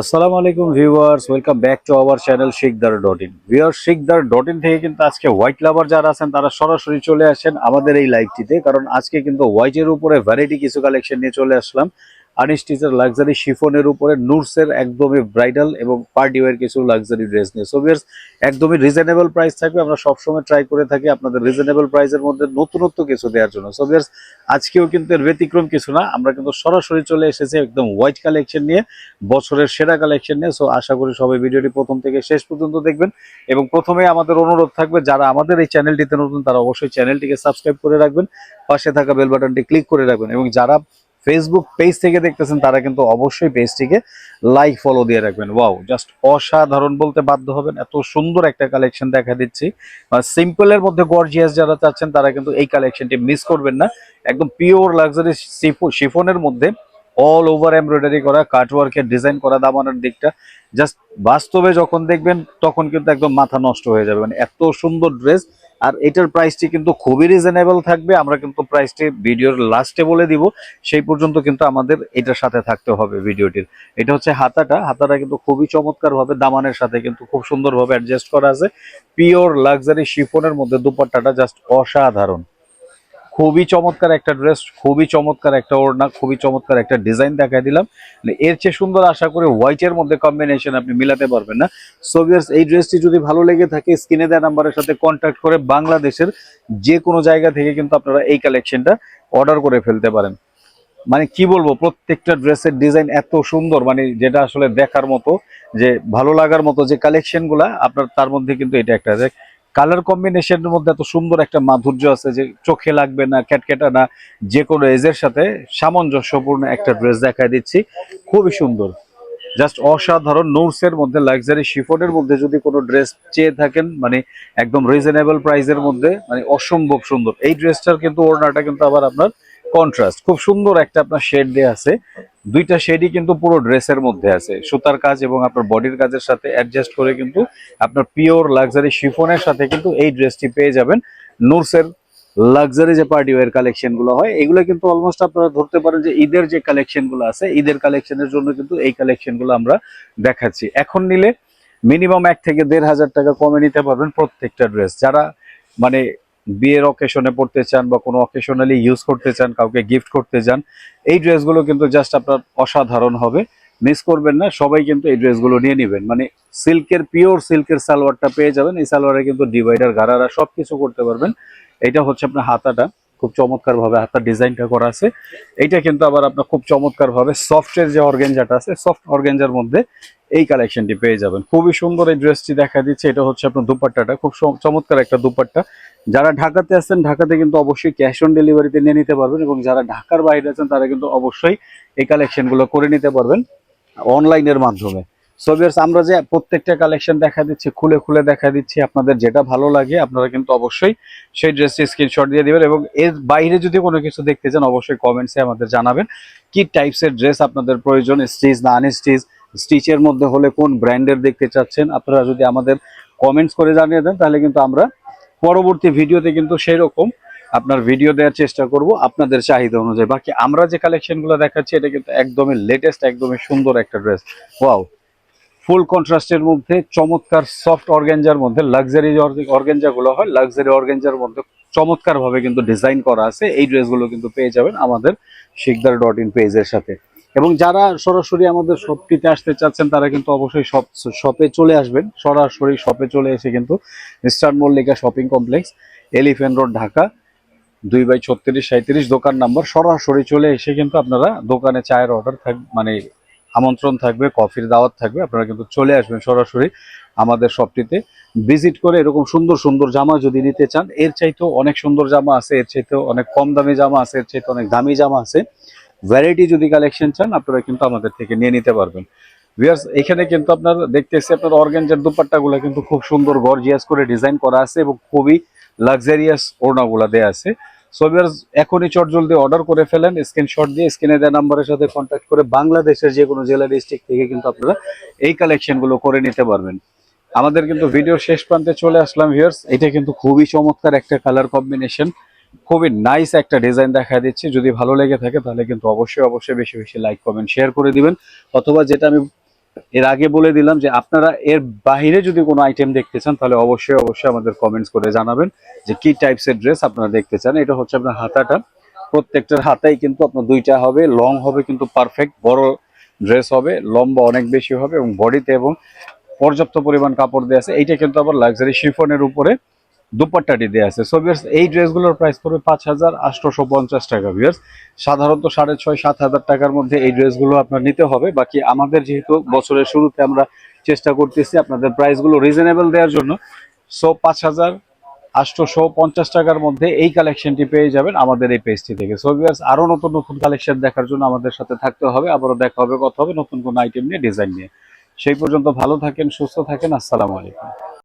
আসসালামু আলাইকুম viewers, welcome back to our channel Sikdar dot in. Viewer Sikdar dot in থেকে কিন্তু আজকে হোয়াইট লাভার যারা আছেন, তারা সরাসরি চলে আসেন আমাদের এই লাইভটিতে, কারণ আজকে কিন্তু হোয়াইটের উপরে ভ্যারাইটি কিছু কালেকশন নিয়ে চলে আসলাম। আনস্টিচের লাক্সারি শিফনের উপরে নুরসের একদমই ব্রাইডাল এবং পার্টি ওয়ার কিছু লাক্সারি ড্রেস নিয়ে। সো একদমই রিজনেবল প্রাইস থাকবে। আমরা সবসময় ট্রাই করে থাকি আপনাদের রিজনেবল প্রাইসের মধ্যে নতুনত্ব কিছু দেওয়ার জন্য। সো আজকেও কিন্তু এর ব্যতিক্রম কিছু না। আমরা কিন্তু সরাসরি চলে এসেছি একদম হোয়াইট কালেকশন নিয়ে, বছরের সেরা কালেকশন নিয়ে। সো আশা করি সবাই ভিডিওটি প্রথম থেকে শেষ পর্যন্ত দেখবেন। এবং প্রথমে আমাদের অনুরোধ থাকবে, যারা আমাদের এই চ্যানেলটিতে নতুন, তারা অবশ্যই চ্যানেলটিকে সাবস্ক্রাইব করে রাখবেন। পাশে থাকা বেল বাটনটি ক্লিক করে রাখবেন। এবং যারা ফেসবুক পেজ থেকে দেখতেছেন, তারা কিন্তু অবশ্যই পেজটিকে লাইক ফলো দিয়ে রাখবেন। ওয়াও জাস্ট অসাধারণ বলতে বাধ্য হবেন। এত সুন্দর একটা কালেকশন দেখা দিচ্ছি। সিম্পলের মধ্যে গর্জিয়াস যারা চাচ্ছেন, তারা কিন্তু এই কালেকশনটি মিস করবেন না। একদম পিওর লাক্সারি শিফনের মধ্যে অল ওভার এমব্রয়ডারি করা কাটওয়ার্কের ডিজাইন করা, দামানের দিকটা। জাস্ট বাস্তবে যখন দেখবেন, তখন কিন্তু একদম মাথা নষ্ট হয়ে যাবে। মানে এত সুন্দর ড্রেস আর এটার প্রাইসটি কিন্তু খুবই রিজনেবল থাকবে। আমরা কিন্তু প্রাইসটি ভিডিওর লাস্টে বলে দিব। সেই পর্যন্ত কিন্তু আমাদের এটার সাথে থাকতে হবে ভিডিওটির এটা হচ্ছে হাতাটা। হাতাটা কিন্তু খুবই চমৎকার ভাবে দামানের সাথে কিন্তু খুব সুন্দরভাবে অ্যাডজাস্ট করা আছে। পিওর লাক্সারি শিফনের মধ্যে দুপাট্টাটা জাস্ট অসাধারণ। খুবই চমৎকার একটা ড্রেস খুবই চমৎকার একটা ওড়না, খুবই চমৎকার একটা ডিজাইন দেখাই দিলাম। মানে এর চেয়ে সুন্দর আশা করি হোয়াইটের মধ্যে কম্বিনেশন আপনি মিলাতে পারবেন না। সোভিয়ার্স এই ড্রেসটি যদি ভালো লেগে থাকে স্ক্রিনে দেওয়া নাম্বারের সাথে কন্ট্যাক্ট করে বাংলাদেশের যে কোনো জায়গা থেকে কিন্তু আপনারা এই কালেকশনটা অর্ডার করে ফেলতে পারেন। মানে কি বলব, প্রত্যেকটা ড্রেসের ডিজাইন এত সুন্দর মানে যেটা আসলে দেখার মতো, যে ভালো লাগার মতো যে কালেকশনগুলা, আপনার তার মধ্যে কিন্তু এটা একটা যে কালার কম্বিনেশনের মধ্যে এত সুন্দর একটা মাধুর্য আছে যে চোখে লাগবে না ক্যাটকেটা না, যে কোনো এজের সাথে সামঞ্জস্যপূর্ণ একটা ড্রেস দেখা দিচ্ছি। খুবই সুন্দর। জাস্ট অসাধারণ নোটসের মধ্যে লাক্সারি শিফনের মধ্যে যদি কোনো ড্রেস চেয়ে থাকেন মানে একদম রিজনেবল প্রাইসের মধ্যে মানে অসম্ভব সুন্দর। এই ড্রেসটার কিন্তু ওড়নাটা কিন্তু আবার আপনার কন্ট্রাস্ট খুব সুন্দর একটা আপনার শেড দেওয়া আছে। দুইটা শেডই কিন্তু পুরো ড্রেসের মধ্যে আছে। সুতার কাজ এবং আপনার বডির কাজের সাথে অ্যাডজাস্ট করে কিন্তু আপনার পিওর লাক্সারি শিফনের সাথে কিন্তু এই ড্রেসটি পেয়ে যাবেন। নুরসের লাক্সারি যে পার্টি ওয়ার কালেকশনগুলো হয়, এগুলো কিন্তু অলমোস্ট আপনারা ধরতে পারেন যে ঈদের যে কালেকশনগুলো আছে, ঈদের কালেকশনের জন্য কিন্তু এই কালেকশনগুলো আমরা দেখাচ্ছি। এখন নিলে মিনিমাম এক থেকে দেড় হাজার টাকা কমে নিতে পারবেন প্রত্যেকটা ড্রেস যারা মানে বিয়ের অকেশনে পড়তে চান বা কোনো অকেশনালি ইউজ করতে চান, কাউকে গিফট করতে চান, এই ড্রেসগুলো কিন্তু জাস্ট আপনার অসাধারণ হবে। মিস করবেন না, সবাই কিন্তু এই ড্রেসগুলো নিয়ে নেবেন। মানে সিল্কের পিওর সিল্কের সালোয়ারটা পেয়ে যাবেন, এই সালোয়ারে কিন্তু ডিভাইডার গারারা সব কিছু করতে পারবেন। এটা হচ্ছে আপনার হাতাটা। খুব চমৎকার ভাবে হাতার ডিজাইনটা করা আছে। এইটা কিন্তু আবার আপনার খুব চমৎকার ভাবে সফটের যে অর্গেঞ্জাটা আছে সফট অর্গেঞ্জার মধ্যে এই কালেকশনটি পেয়ে যাবেন। খুবই সুন্দর এই ড্রেসটি দেখা দিচ্ছে। এটা হচ্ছে আপনার দুপাট্টাটা। খুব চমৎকার একটা দুপাট্টা। যারা ঢাকাতে আছেন, ঢাকাতে কিন্তু অবশ্যই ক্যাশ অন ডেলিভারিতে নিয়ে নিতে পারবেন এবং যারা ঢাকার বাইরে আছেন, তারা কিন্তু অবশ্যই এই কালেকশনগুলো করে নিতে পারবেন অনলাইনের মাধ্যমে। সোভিয়ার্স আমরা যে প্রত্যেকটা কালেকশন দেখা দিচ্ছি, খুলে খুলে দেখা দিচ্ছি, আপনাদের যেটা ভালো লাগে, আপনারা কিন্তু অবশ্যই সেই ড্রেসটি স্ক্রিনশট দিয়ে দিবেন এবং এর বাইরে যদি কোনো কিছু দেখতে চান, অবশ্যই কমেন্টসে আমাদের জানাবেন কি টাইপসের ড্রেস আপনাদের প্রয়োজন স্টিচ না আনস্টিচ স্টিচের মধ্যে হলে কোন ব্র্যান্ডের দেখতে চাচ্ছেন, আপনারা যদি আমাদের কমেন্টস করে জানিয়ে দেন, তাহলে কিন্তু আমরা পরবর্তী ভিডিওতে কিন্তু সেই রকম আপনার ভিডিও দেওয়ার চেষ্টা করব আপনাদের চাহিদা অনুযায়ী। বাকি আমরা যে কালেকশনগুলো দেখাচ্ছি, এটা কিন্তু একদমই লেটেস্ট একদমই সুন্দর একটা ড্রেস ওয়াও ফুল কন্ট্রাস্টের মধ্যে চমৎকার সফট অর্গেঞ্জার মধ্যে লাক্সারি অর্গেঞ্জা গুলো হয়, লাক্সারি অর্গেঞ্জার মধ্যে চমৎকার ভাবে কিন্তু ডিজাইন করা আছে। এই ড্রেসগুলো কিন্তু পেয়ে যাবেন আমাদের শিকদার ডট ইন পেজের সাথে। এবং যারা সরাসরি আমাদের শপটিতে আসতে চাচ্ছেন, তারা কিন্তু অবশ্যই শপ শপে চলে আসবেন। সরাসরি শপে চলে এসে কিন্তু Eastern Mallika shopping complex Elephant Road, Dhaka, দুই বাই ছত্রিশ সাঁত্রিশ দোকান নাম্বার। সরাসরি চলে এসে কিন্তু আপনারা দোকানে চায়ের অর্ডার থাক মানে আমন্ত্রণ থাকবে, কফির দাওয়াত থাকবে, আপনারা কিন্তু চলে আসবেন সরাসরি আমাদের শপটিতে। ভিজিট করে এরকম সুন্দর সুন্দর জামা যদি নিতে চান, এর চাইতেও অনেক সুন্দর জামা আছে, এর চাইতেও অনেক কম দামি জামা আছে, এর চাইতে অনেক দামি জামা আছে। ভ্যারাইটি যদি কালেকশন চান, আপনারা কিন্তু আমাদের থেকে নিয়ে নিতে পারবেন। ভিউয়ার্স এখানে কিন্তু আপনার দেখতেছি আপনার অর্গেঞ্জার দুপাট্টাগুলো কিন্তু খুব সুন্দর, গর্জিয়াস করে ডিজাইন করা আছে এবং খুবই লাক্সারিয়াস ওড়নাগুলা দেয়া আছে। সো এখনই চট জলদি অর্ডার করে ফেলেন স্ক্রিনশট দিয়ে স্ক্রিনে দেওয়া নাম্বারের সাথে কন্ট্যাক্ট করে বাংলাদেশের যে কোনো জেলা ডিস্ট্রিক্ট থেকে কিন্তু আপনারা এই কালেকশনগুলো করে নিতে পারবেন। আমাদের কিন্তু ভিডিওর শেষ প্রান্তে চলে আসলাম ভিউয়ার্স এটা কিন্তু খুবই চমৎকার একটা কালার কম্বিনেশন খুবই নাইস একটা ডিজাইন দেখা দিচ্ছি। যদি ভালো লেগে থাকে, তাহলে কিন্তু অবশ্যই অবশ্যই বেশি বেশি লাইক কমেন্ট শেয়ার করে দিবেন। অথবা যেটা আমি এর আগে বলে দিলাম যে আপনারা এর বাহিরে যদি কোনো আইটেম দেখতে চান, তাহলে অবশ্যই অবশ্যই আমাদের কমেন্টস করে জানাবেন যে কি টাইপসের ড্রেস আপনারা দেখতে চান। এটা হচ্ছে আপনার হাতাটা। প্রত্যেকটার হাতাই কিন্তু আপনার দুইটা হবে লং হবে কিন্তু পারফেক্ট বড় ড্রেস হবে, লম্বা অনেক বেশি হবে এবং বডিতে এবং পর্যাপ্ত পরিমাণ কাপড় দেওয়া আছে। এইটা কিন্তু আবার লাক্সারি শিফনের উপরে দুপাট্টাটি দেওয়া আছে। সো ভিউয়ার্স এই ড্রেসগুলোর প্রাইস পড়বে পাঁচ হাজার আটশোশো পঞ্চাশ টাকা ভিউয়ার্স সাধারণত সাড়ে ছয়, সাত হাজার টাকার মধ্যে এই ড্রেসগুলো আপনার নিতে হবে। বাকি আমাদের যেহেতু বছরের শুরুতে আমরা চেষ্টা করতেছি আপনাদের প্রাইসগুলো রিজনেবল দেওয়ার জন্য। সো পাঁচ হাজার আটশোশো পঞ্চাশ টাকার মধ্যে এই কালেকশনটি পেয়ে যাবেন আমাদের এই পেজটি থেকে। সো ভিউয়ার্স আরও নতুন নতুন কালেকশন দেখার জন্য আমাদের সাথে থাকতে হবে। আবারও দেখা হবে, কথা হবে নতুন কোনো আইটেম নিয়ে ডিজাইন নিয়ে। সেই পর্যন্ত ভালো থাকেন, সুস্থ থাকেন। আসসালামু আলাইকুম।